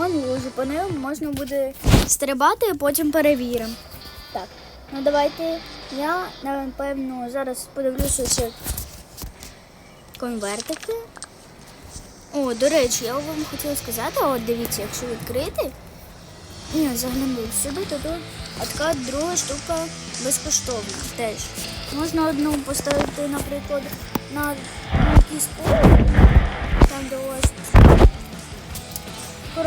Он лужу, по ним можна буде стрибати, а потім перевіримо. Так, ну давайте я, напевно, зараз подивлюся ще конвертики. О, до речі, я вам хотіла сказати, от дивіться, якщо відкрити, ні, заглянути сюди, то тут така друга штука безкоштовна теж. Можна одну поставити, наприклад, на якийсь поверх,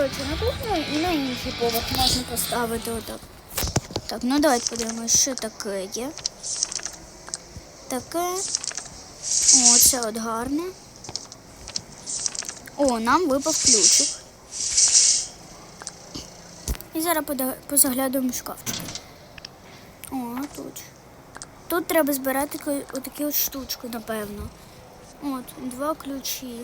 Коротше, на кухню і на інший поверх можна поставити отак. Так, ну давайте подивимося, що таке є. Таке. О, це от гарне. О, нам випав ключик. І зараз позаглядуємо в шкафчик. О, тут. Тут треба збирати отакі от штучки, напевно. От, два ключі.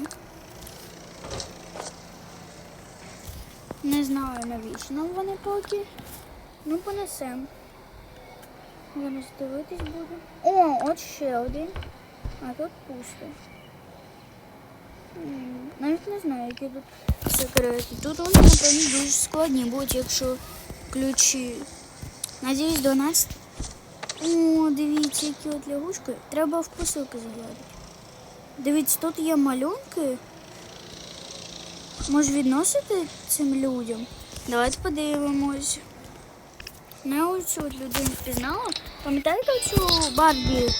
Не знаю навіщо нам вони поки. Ну, понесемо. Зараз дивитись буде. О, от ще один. А тут пусто. Навіть не знаю, які тут секрети. Тут вони, напевно, дуже складні будуть, якщо ключі. Надіюсь, 12. О, дивіться, які от лягушки. Треба в посилки заглядати. Дивіться, тут є малюнки. Може відносити цим людям? Давайте подивимось. Не оцю людину впізнала. Пам'ятаєте цю Барбі?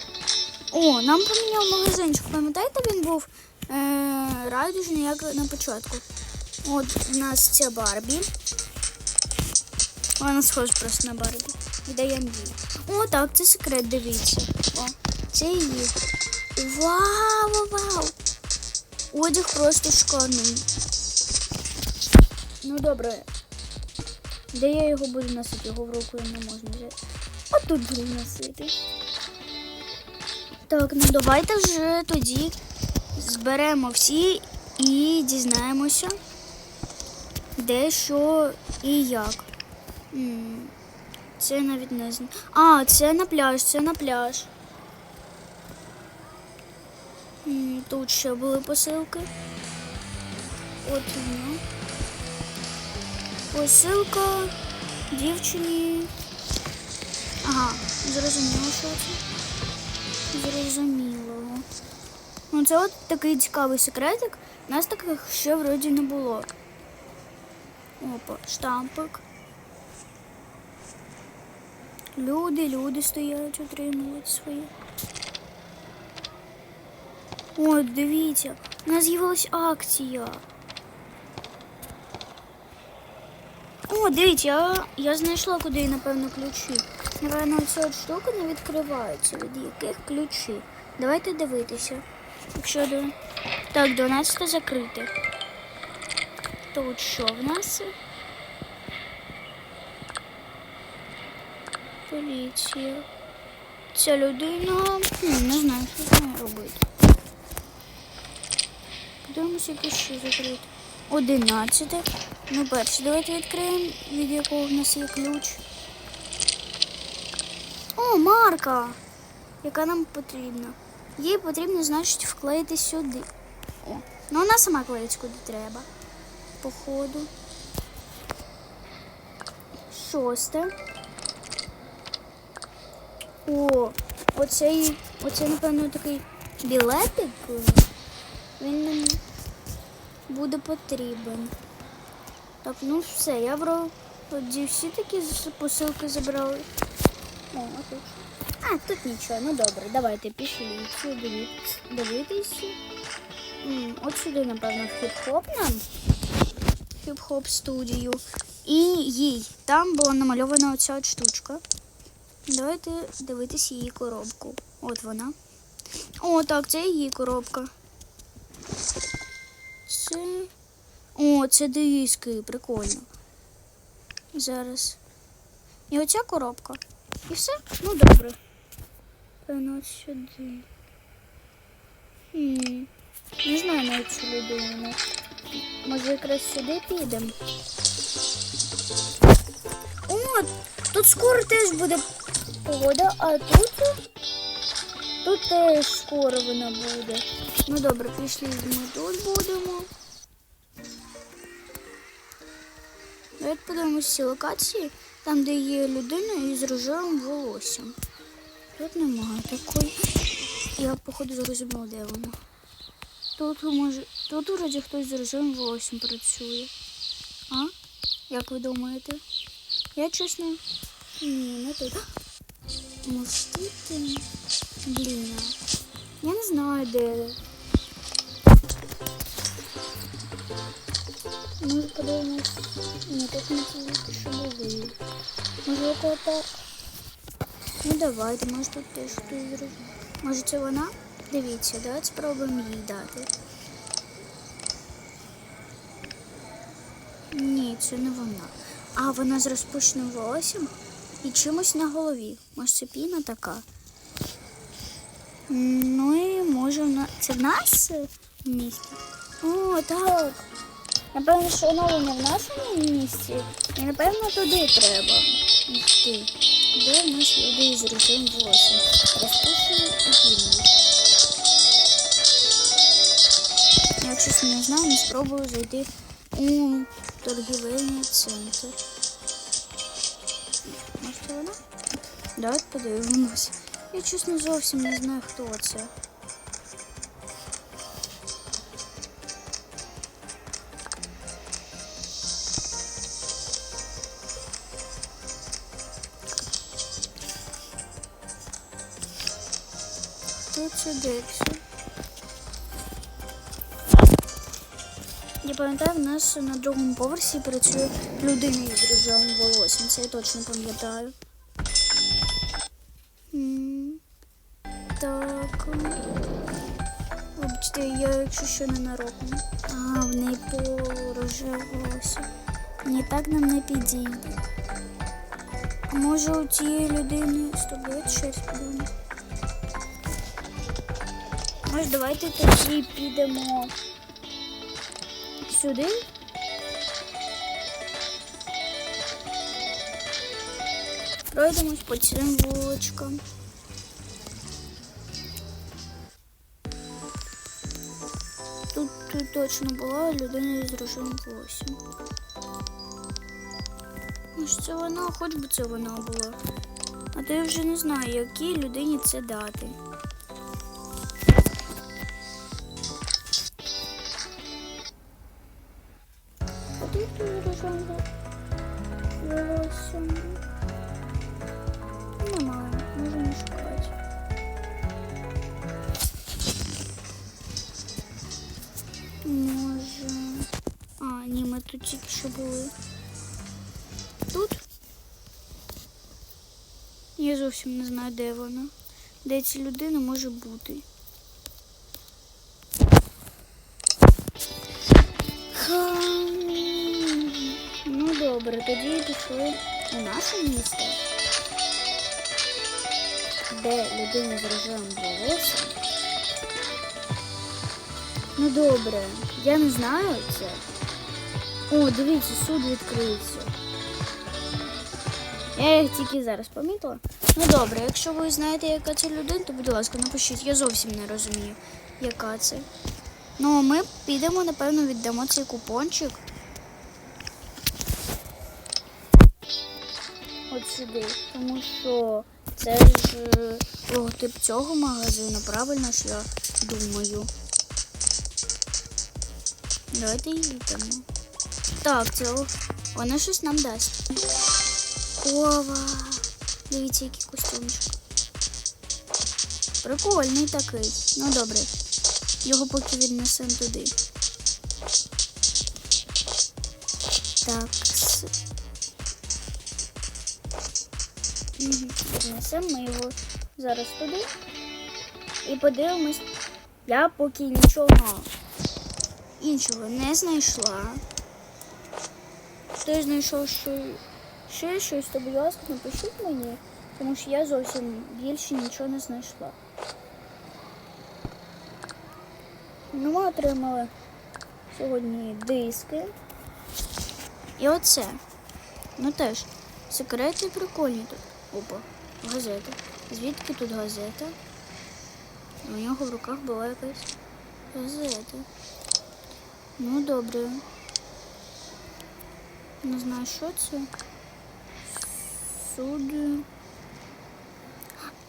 О, нам поміняв магазинчик. Пам'ятаєте, він був е, радужний, як на початку. От у нас ця Барбі. Вона схожа просто на Барбі. Віддає мені. О, так, це секрет, дивіться. О, це її. Вау, вау, вау. Одяг просто шикарний. Ну добре. Де я його буду носити? Його в руку не можна взяти. А тут буду носити. Так, ну давайте вже тоді зберемо всі і дізнаємося, де що і як. Це навіть не знаю. А, це на пляж, це на пляж. Тут ще були посилки. От воно. Посилка дівчині. Ага, зрозуміло, що це. Зрозуміло. Ну, це от такий цікавий секретик. У нас таких ще вроді не було. Опа, штампик. Люди, люди стоять, отримують свої. О, дивіться, у нас з'явилась акція. О, дивіться, я, я знайшла, куди, напевно, ключі. Напевно, ця от штука не відкривається, від яких ключі. Давайте дивитися. Якщо до... Так, 12 закрите. Тут що в нас? Поліція. Ця людина. хм, Не знаю, що з нею робити. Подивимося, які ще закрити. 11. Ну, перше, давайте відкриємо, від якого в нас є ключ. О, марка! Яка нам потрібна. Їй потрібно, значить, вклеїти сюди. О, ну вона сама клеїть куди треба. Походу. Шосте. О, оцей, оце, напевно, такий білетик. Він нам буде потрібен. Так, ну все, я брав. Тоді всі такі посилки забрали. О, а тут. А, тут нічого, ну добре, давайте пішли сюди дивитися. От сюди, напевно, хіп-хоп нам. Хіп-хоп студію. І їй. Там була намальована оця от штучка. Давайте дивитися її коробку. От вона. О, так, це її коробка. Це. Це диски, прикольно. Зараз. І оця коробка. І все? Ну добре. Певно, сюди. Хм. Не знаю навіть цю людину. Може якраз сюди підемо. О, тут скоро теж буде погода, а тут. Тут теж скоро вона буде. Ну добре, пішли ми тут будемо. Давайте подивимося ці локації, там, де є людина із рожевим волоссям. Тут немає такої. Я, походу, зрозуміла, де вона. Тут може. Тут вроді хтось з рожевим волоссям працює. А? Як ви думаєте? Я чесно. Ні, не тут. Мститель. Блін. Я не знаю, де. Може подивимось. Ні, тут не ті, що були. Може около так. Ну давайте, може тут теж хтось зробив. Може це вона? Дивіться, давайте спробуємо їй дати. Ні, це не вона. А вона з розпущеним волоссям і чимось на голові. Може це піна така. Ну і може вона. Це в нас в місті? О, так. Напевно, що воно не в нашому місті. І напевно туди треба йти. Де нас люди з рожевим волоссям? Розпущені і пільні. Я чесно не знаю, не спробую зайти у торгівельний центр. Може вона? Давайте подивимось. Я чесно зовсім не знаю, хто це. Це? Я пам'ятаю, в нас на другому поверсі працює людина із рожевим волоссям. Це я точно пам'ятаю. Так. Вибачте, я якщо що не нароком. А, в неї по рожеве волосся. Ні, так нам не підійде. Може у тієї людини з тобою щось подумати? Може, давайте тоді підемо сюди. Пройдемось по цим вуличкам. Тут, тут точно була людина з рожевим волоссям. Може це вона, хоч би це вона була. А то я вже не знаю, якій людині це дати. Рожевим волоссям. Немає, можемо шукати. Може. А, ні, ми тут тільки що були. Тут? Я зовсім не знаю, де вона. Де ця людина може бути. Ну добре, пішли у наше місто, де людина з рожевим волоссям. Ну добре, я не знаю це. О, дивіться, суд відкрився. Я їх тільки зараз помітила. Ну добре, якщо ви знаєте, яка це людина, то будь ласка, напишіть. Я зовсім не розумію, яка це. Ну, а ми підемо, напевно, віддамо цей купончик. Сюди. Тому що це ж е, логотип цього магазину, правильно ж я думаю. Давайте їдемо. Так, це о- вона щось нам дасть. Ова. Дивіться, який костюмчик. Прикольний такий. Ну добре. Його поки віднесемо туди. Так. Віднесемо ми його зараз туди. І подивимось. Я поки нічого іншого не знайшла. Хтось знайшов що, ще щось, то, будь ласка, напишіть мені, тому що я зовсім більше нічого не знайшла. Ну, ми отримали сьогодні диски. І оце. Ну теж. Секрети прикольні тут. Опа, газета. Звідки тут газета? У нього в руках була якась газета. Ну, добре. Не знаю, що це. Суд.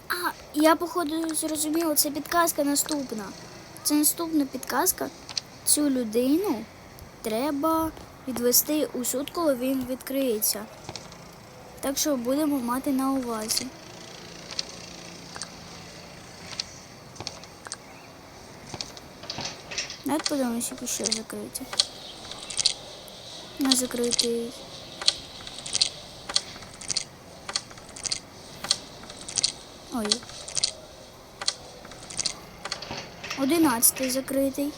А, я походу зрозуміла, це підказка наступна. Це наступна підказка. Цю людину треба відвести у суд, коли він відкриється. Так що будемо мати на увазі. Навіть подивимось, які ще закриті. Не закритий. Ой. Одинадцятий закритий.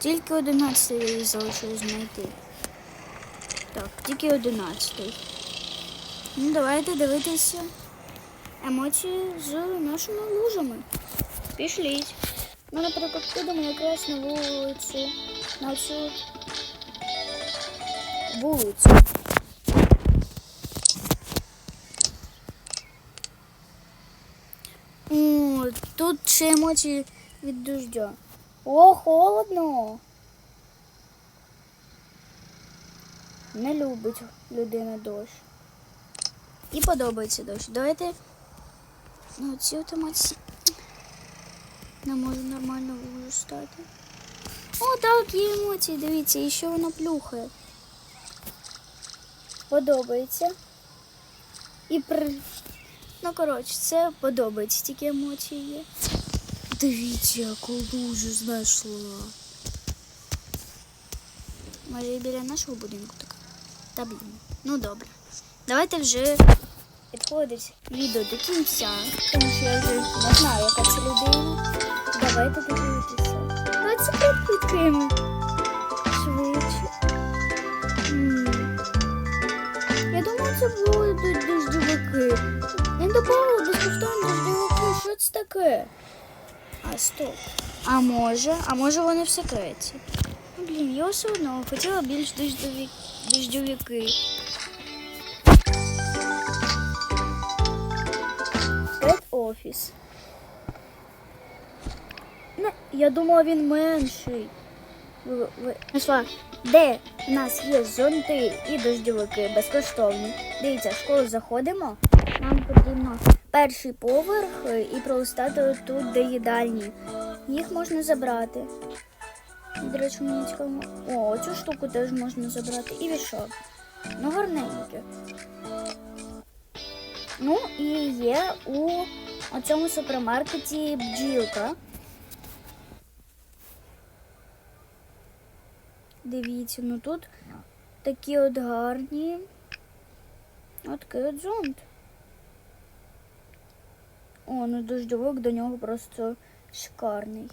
Тільки одинадцятий залишилось знайти. Так, тільки одинадцятий. Ну, давайте дивитися емоції з нашими лужами. Пішліть. Ми, наприклад, підемо якраз на вулицю, на цю вулицю. О, тут ще емоції від дождя. О, холодно. Не любить людина дощ. І подобається дощ. Давайте ну, ці емоції. Не можу нормально стати. О, так, є емоції, дивіться, і що вона плюхає. Подобається. І при... Ну, коротше, це подобається, тільки емоції є. Дивіться, яку лужу знайшла. Може і біля нашого будинку так. Та блін. Ну добре. Давайте вже підходить відео до кінця, тому що я вже не знаю, яка це людина. Давайте подивитися. Давайте секретку відкриємо. Швидше. Я думаю, це будуть дождовики. Я добавила безкоштовно дождовики. Що це таке? А, стоп. А може? А може вони в секреті? Ну, блін, я все одно хотіла більш дождові... дождовики. Секрет офіс. Ну, я думала, він менший. Знайшла, де в нас є зонти і дождьовики безкоштовні. Дивіться, в школу заходимо. Нам потрібно перший поверх е, і пролистати тут, де їдальні. Їх можна забрати. До речі, мені цікаво. О, цю штуку теж можна забрати. І вішок. Ну, гарненьке. Ну і є у цьому супермаркеті бджілка. Дивіться, ну тут такі от гарні. От такий от зонт. О, ну дождьовик до нього просто шикарний.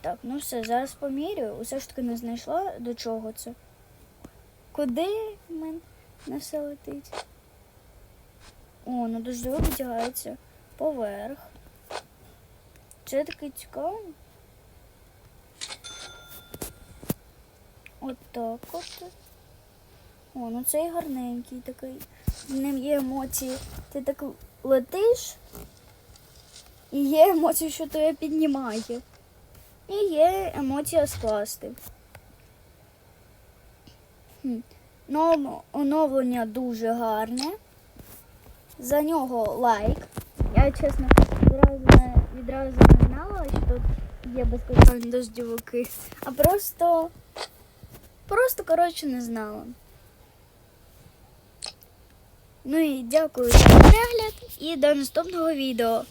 Так, ну все, зараз поміряю. Усе ж таки не знайшла до чого це. Куди в мене все летить? О, ну дождьовик витягається поверх. Це таке цікаво. От так от. О, ну цей гарненький такий. В ним є емоції. Ти так летиш, і є емоції, що тебе піднімає. І є емоція скласти. Ну, оновлення дуже гарне. За нього лайк. Я чесно відразу не, відразу не знала, що тут є безкоштовні дождівики. А просто, просто, коротше, не знала. Ну і дякую за перегляд і до наступного відео.